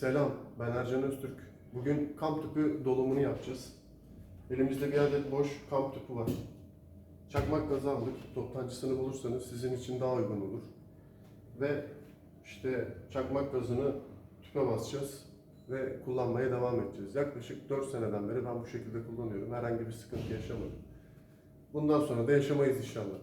Selam, ben Ercan Öztürk. Bugün kamp tüpü dolumunu yapacağız. Elimizde bir adet boş kamp tüpü var. Çakmak gazı aldık. Toptancısını bulursanız sizin için daha uygun olur. Ve işte çakmak gazını tüpe basacağız ve kullanmaya devam edeceğiz. Yaklaşık 4 seneden beri ben bu şekilde kullanıyorum. Herhangi bir sıkıntı yaşamadım. Bundan sonra da yaşamayız inşallah.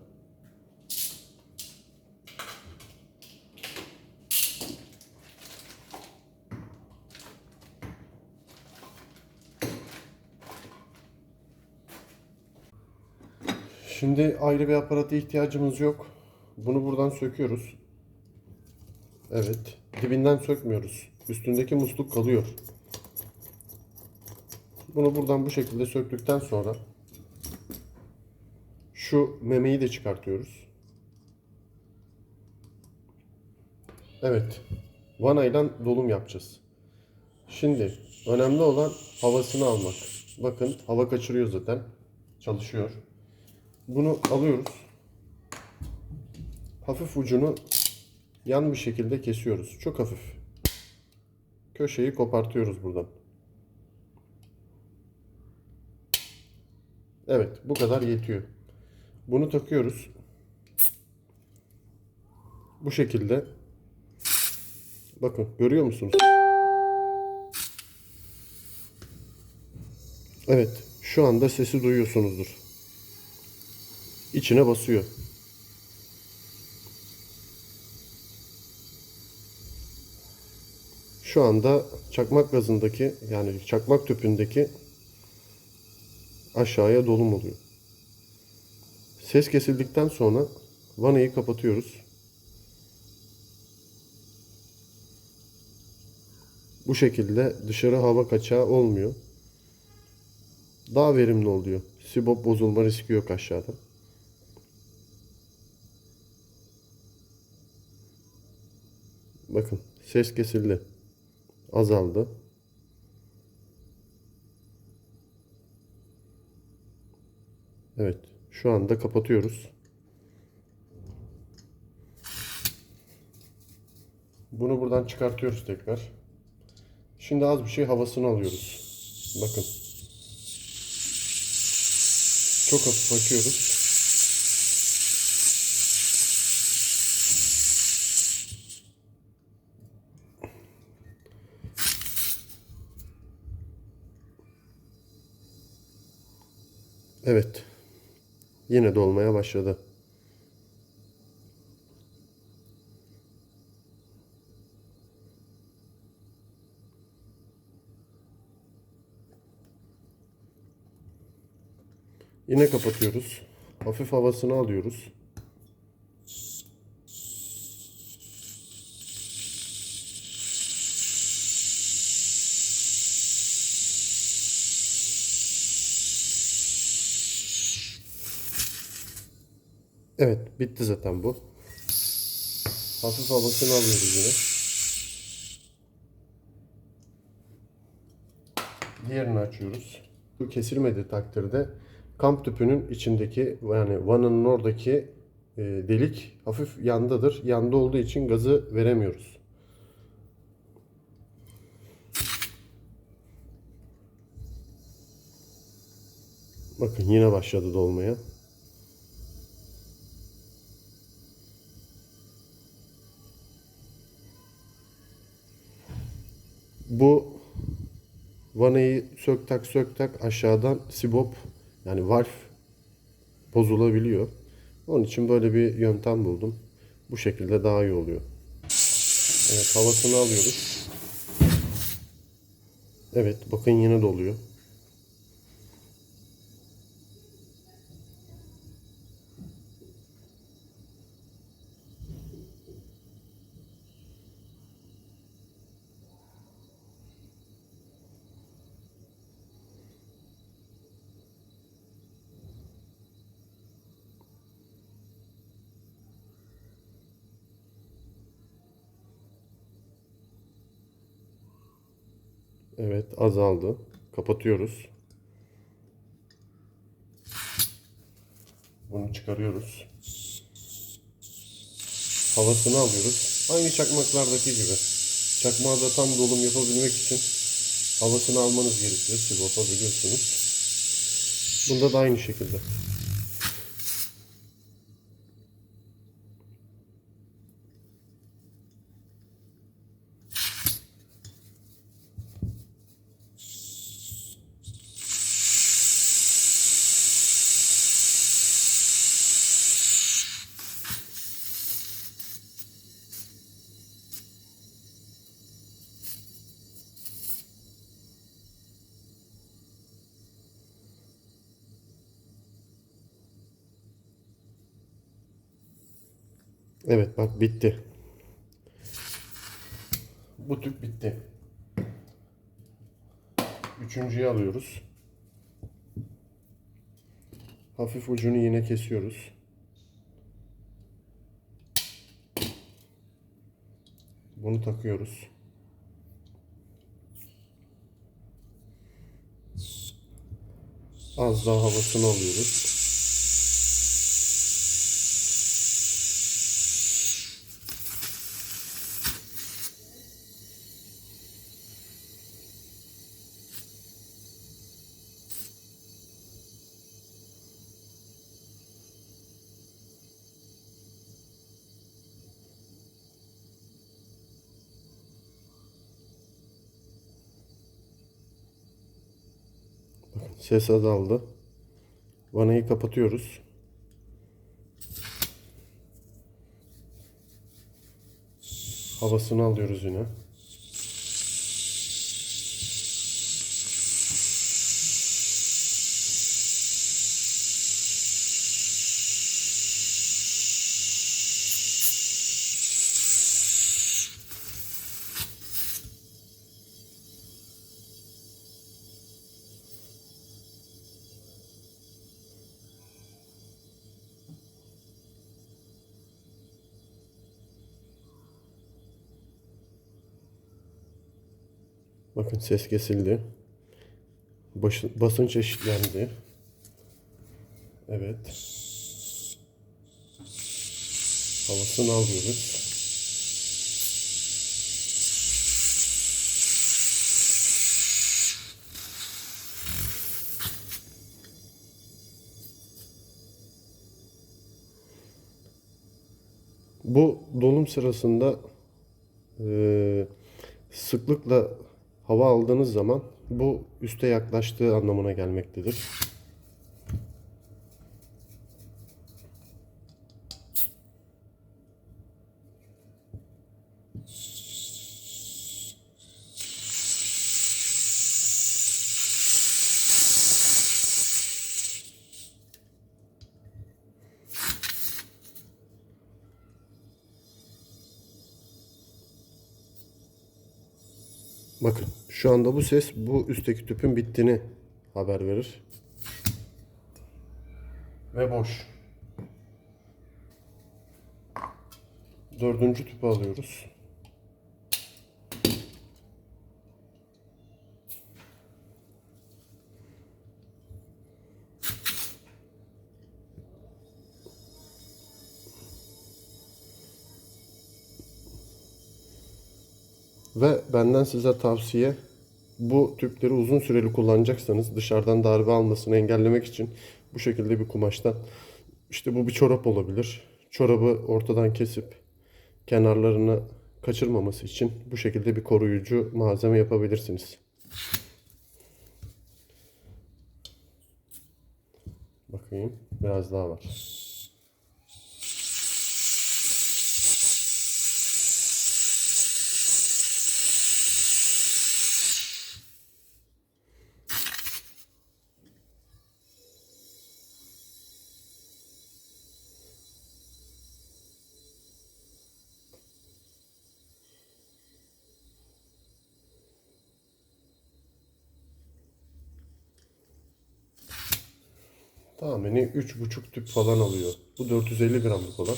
Şimdi ayrı bir aparata ihtiyacımız yok. Bunu buradan söküyoruz. Evet. Dibinden sökmüyoruz. Üstündeki musluk kalıyor. Bunu buradan bu şekilde söktükten sonra şu memeyi de çıkartıyoruz. Evet. Vanayla dolum yapacağız. Şimdi önemli olan havasını almak. Bakın hava kaçırıyor zaten. Çalışıyor. Bunu alıyoruz. Hafif ucunu yan bir şekilde kesiyoruz. Çok hafif. Köşeyi kopartıyoruz buradan. Evet, bu kadar yetiyor. Bunu takıyoruz. Bu şekilde. Bakın, görüyor musunuz? Evet, şu anda sesi duyuyorsunuzdur. İçine basıyor. Şu anda çakmak gazındaki yani çakmak tüpündeki aşağıya dolum oluyor. Ses kesildikten sonra vanayı kapatıyoruz. Bu şekilde dışarı hava kaçağı olmuyor. Daha verimli oluyor. Sibop bozulma riski yok aşağıda. Bakın ses kesildi. Azaldı. Evet. Şu anda kapatıyoruz. Bunu buradan çıkartıyoruz tekrar. Şimdi az bir şey havasını alıyoruz. Bakın. Çok hafif açıyoruz. Evet. Yine dolmaya başladı. Yine kapatıyoruz. Hafif havasını alıyoruz. Evet, bitti zaten bu. Hafif havasını alıyoruz yine. Diğerini açıyoruz. Bu kesilmediği takdirde kamp tüpünün içindeki yani vananın oradaki e, delik hafif yandadır. Yanda olduğu için gazı veremiyoruz. Bakın yine başladı dolmaya. Vanayı sök tak sök tak aşağıdan sibop yani valf bozulabiliyor. Onun için böyle bir yöntem buldum. Bu şekilde daha iyi oluyor. Evet havasını alıyoruz. Evet bakın yine doluyor. Evet azaldı. Kapatıyoruz. Bunu çıkarıyoruz. Havasını alıyoruz. Aynı çakmaklardaki gibi. Çakmağı tam dolum yapabilmek için havasını almanız gerekiyor. Sivop'a biliyorsunuz. Bunda da aynı şekilde. Evet bak bitti. Bu tüp bitti. Üçüncüyü alıyoruz. Hafif ucunu yine kesiyoruz. Bunu takıyoruz. Az daha havasını alıyoruz. Ses azaldı. Vanayı kapatıyoruz. Havasını alıyoruz yine. Bakın ses kesildi. Baş, basınç eşitlendi. Evet. Havasını alıyoruz. Bu dolum sırasında eee sıklıkla hava aldığınız zaman bu üste yaklaştığı anlamına gelmektedir. Bakın şu anda bu ses bu üstteki tüpün bittiğini haber verir. Ve boş. Dördüncü tüpü alıyoruz. Ve benden size tavsiye bu tüpleri uzun süreli kullanacaksanız dışarıdan darbe almasını engellemek için bu şekilde bir kumaştan işte bu bir çorap olabilir. Çorabı ortadan kesip kenarlarını kaçırmaması için bu şekilde bir koruyucu malzeme yapabilirsiniz. Bakayım biraz daha var. Tahmini 3,5 tüp falan alıyor. Bu 450 gramlık olan.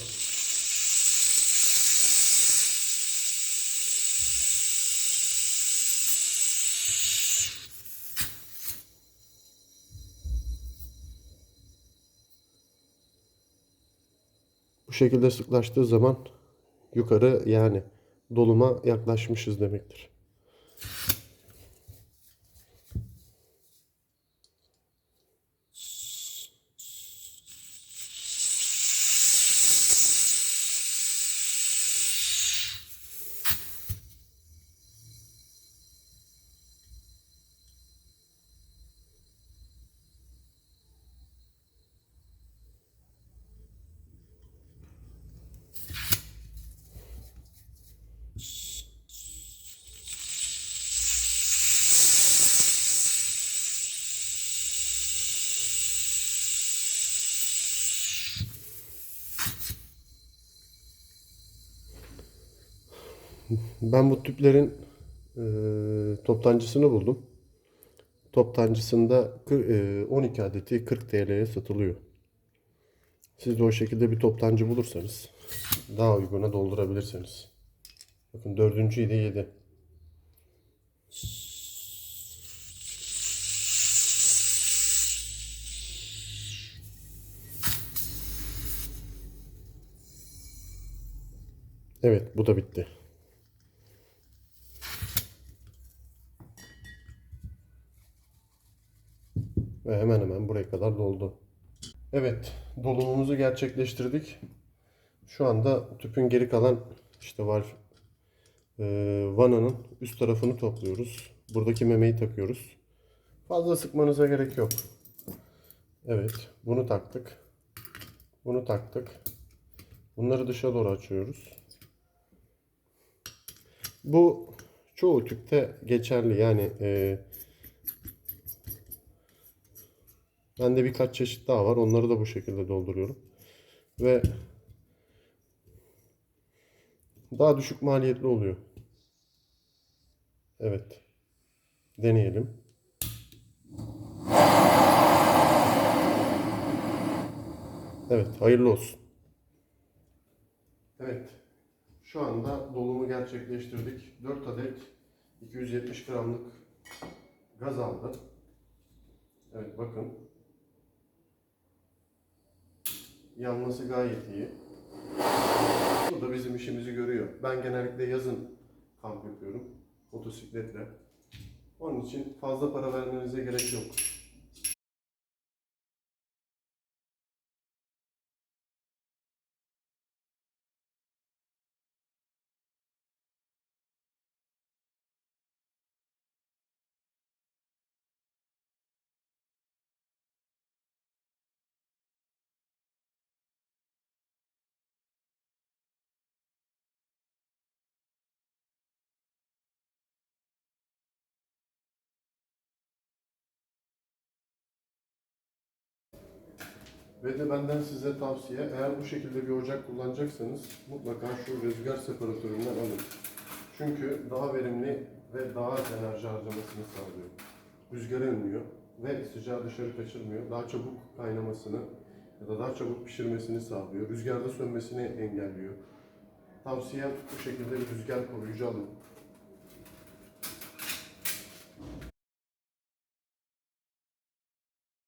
Bu şekilde sıklaştığı zaman yukarı yani doluma yaklaşmışız demektir. Ben bu tüplerin e, toptancısını buldum. Toptancısında kır- e, 12 adeti 40 TL'ye satılıyor. Siz de o şekilde bir toptancı bulursanız daha uyguna doldurabilirsiniz. Bakın dördüncüyü de yedi. Evet bu da bitti. Ve kadar doldu. Evet, dolumumuzu gerçekleştirdik. Şu anda tüpün geri kalan işte var e, vananın üst tarafını topluyoruz. Buradaki memeyi takıyoruz. Fazla sıkmanıza gerek yok. Evet, bunu taktık. Bunu taktık. Bunları dışa doğru açıyoruz. Bu çoğu tüpte geçerli. Yani e, Bende birkaç çeşit daha var. Onları da bu şekilde dolduruyorum. Ve daha düşük maliyetli oluyor. Evet. Deneyelim. Evet, hayırlı olsun. Evet. Şu anda dolumu gerçekleştirdik. 4 adet 270 gramlık gaz aldı. Evet bakın. Yanması gayet iyi. Bu da bizim işimizi görüyor. Ben genellikle yazın kamp yapıyorum. Motosikletle. Onun için fazla para vermenize gerek yok. Ve de benden size tavsiye, eğer bu şekilde bir ocak kullanacaksanız mutlaka şu rüzgar separatöründen alın. Çünkü daha verimli ve daha az enerji harcamasını sağlıyor. Rüzgarı önlüyor ve sıcağı dışarı kaçırmıyor. Daha çabuk kaynamasını ya da daha çabuk pişirmesini sağlıyor. Rüzgarda sönmesini engelliyor. Tavsiyem bu şekilde bir rüzgar koruyucu alın.